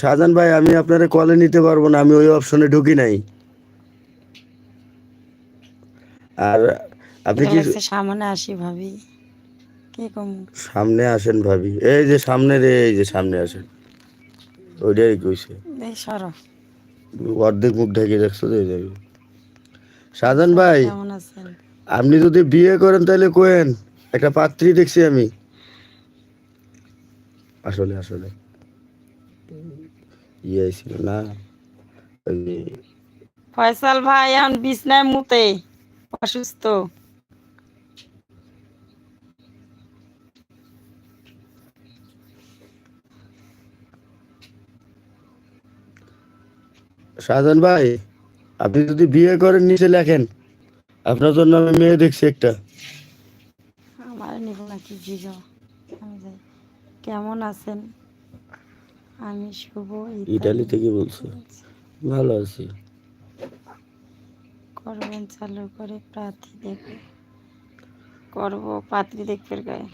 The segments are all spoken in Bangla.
শাহজাহান ভাই আমি আপনারে কলে নিতে পারব না আমি ওই অপশনে ঢুকি নাই। আর আপনি কি সামনে আসি ভাবি। কি কম? সামনে আসেন ভাবি। এই যে সামনে রে এই যে সামনে আসেন। ওইটাই কইছে। এই সর। অর্ধেক মুখ ঢেকে দেখছ তো এই জায়গায়। শাহজাহান ভাই কেমন আছেন? আপনি যদি বিয়ে করেন তাহলে কোয়েন একটা পাত্রী দেখছি আমি। আসলে আসলে। ইয়ে ছিল না ওই ফয়সাল ভাই এখন বিছনায় মুতে অসুস্থ। ভাই আপনি যদি বিয়ে করেন নিচে লেখেন আপনার জন্য আমি মেয়ে দেখছি একটা। আমার নিব নাকি জিজো। কেমন আছেন? আমি শুভ ইটালি থেকে বলছি? ভালো আছি। করবেন চালু করে প্রার্থী দেখবে করব পাত্রী দেখবে গায়ে।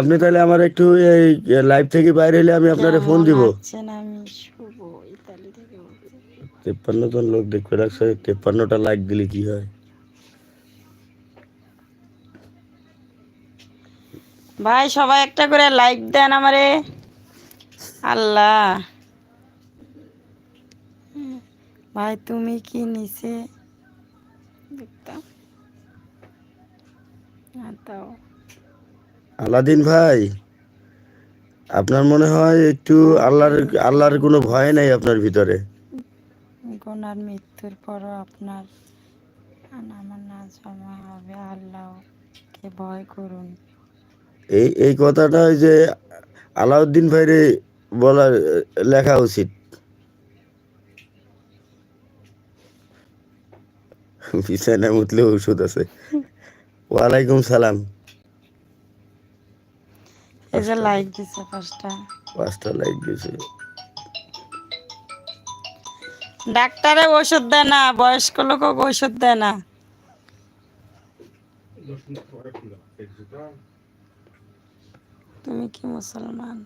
আপনি তাহলে আমার একটু এই লাইভ থেকে বাইরে এলে আমি আপনারে ফোন দিব? আমি শুভ ইতালি থেকে তেপ্পান্ন জন লোক দেখতে রাখছে তেপ্পান্নটা লাইক দিলে কি হয়? ভাই সবাই একটা করে লাইক দেন আমারে। আল্লাহ। ভাই তুমি কি নিচে? দেখতাম। আলাদিন ভাই আপনার মনে হয় একটু আল্লাহর আল্লাহর কোনো ভয় নাই আপনার ভিতরে? গোনার মৃত্যুর পরও আপনার আমার না জমা হবে আল্লাহকে ভয় করুন। এই এই কথাটা ওই যে আলাউদ্দিন ভাইরে বলা লেখা উচিত। বিছানায় মুতলে ওষুধ আছে। ওয়ালাইকুম সালাম। এই যে লাইক দিছে পাঁচটা। পাঁচটা লাইক দিয়েছে ডাক্তারে ওষুধ দেয় না বয়স্ক লোক ওষুধ দেয় না। তুমি কি মুসলমান?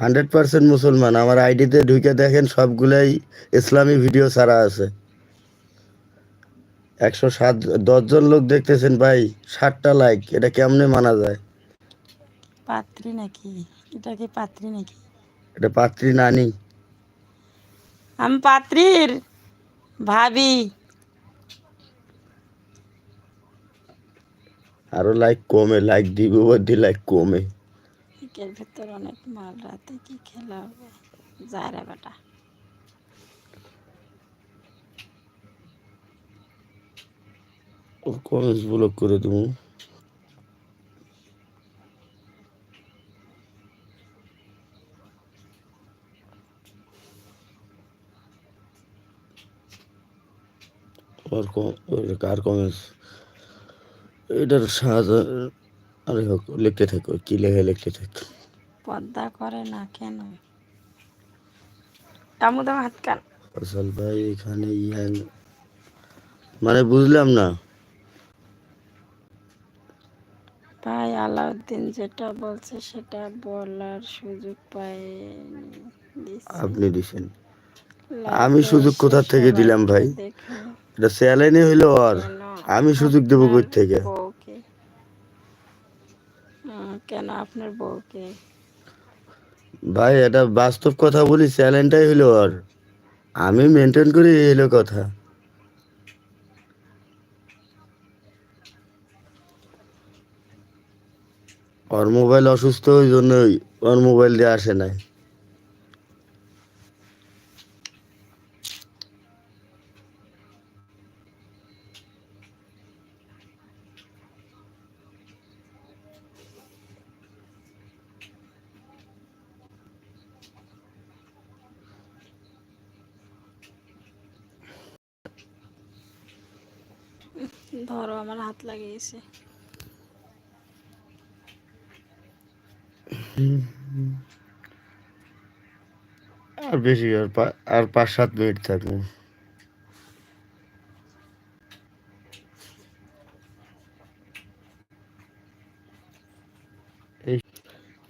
হান্ড্রেড পার্সেন্ট মুসলমান। আমার আইডিতে ঢুকে দেখেন সবগুলাই ইসলামী ভিডিও ছাড়া আছে। একশো সাত দশজন লোক দেখতেছেন ভাই ষাটটা লাইক এটা কেমনে মানা যায়? পাত্রী নাকি? এটা কি পাত্রী নাকি? এটা পাত্রী নানি। আমি পাত্রীর ভাবি। আরও লাইক কমে লাইক দিব লাইক কমে। এর ভিতর অনেক মাল রাতে কি খেলা হবে যায় রে বেটা কমেন্টস ব্লক করে দেবো আর কম ওই কার কমেন্টস এটার সাহায্য আরে হোক লিখতে থাকো কি লেখে লিখতে থাকো। পর্দা করে না কেন? কামু দাম হাত কান। ফসল ভাই এখানে ইয়াং। মানে বুঝলাম না। ভাই আলাউদ্দিন যেটা বলছে সেটা বলার সুযোগ দিছে। আপনি দিছেন। আমি সুযোগ কোথা থেকে দিলাম ভাই? এটা স্যালাইনে হইল আর। আমি সুযোগ দেবো কই থেকে? কেন আপনার বউকে? ভাই, এটা বাস্তব কথা বলি, চ্যালেঞ্জটাই হলো আর আমি মেনটেন করি, এই হলো কথা। ওর মোবাইল অসুস্থ, ওই জন্য ওর মোবাইল দিয়ে আসে নাই। ধরো আমার হাত লাগিয়েছে। আর বেশি আর পা- আর পাঁচ সাত মিনিট থাকব।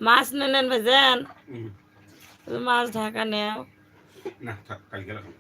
মাছ নেন ভাইজান। মাছ ঢাকা নেও। না থাক কালকে রাখুন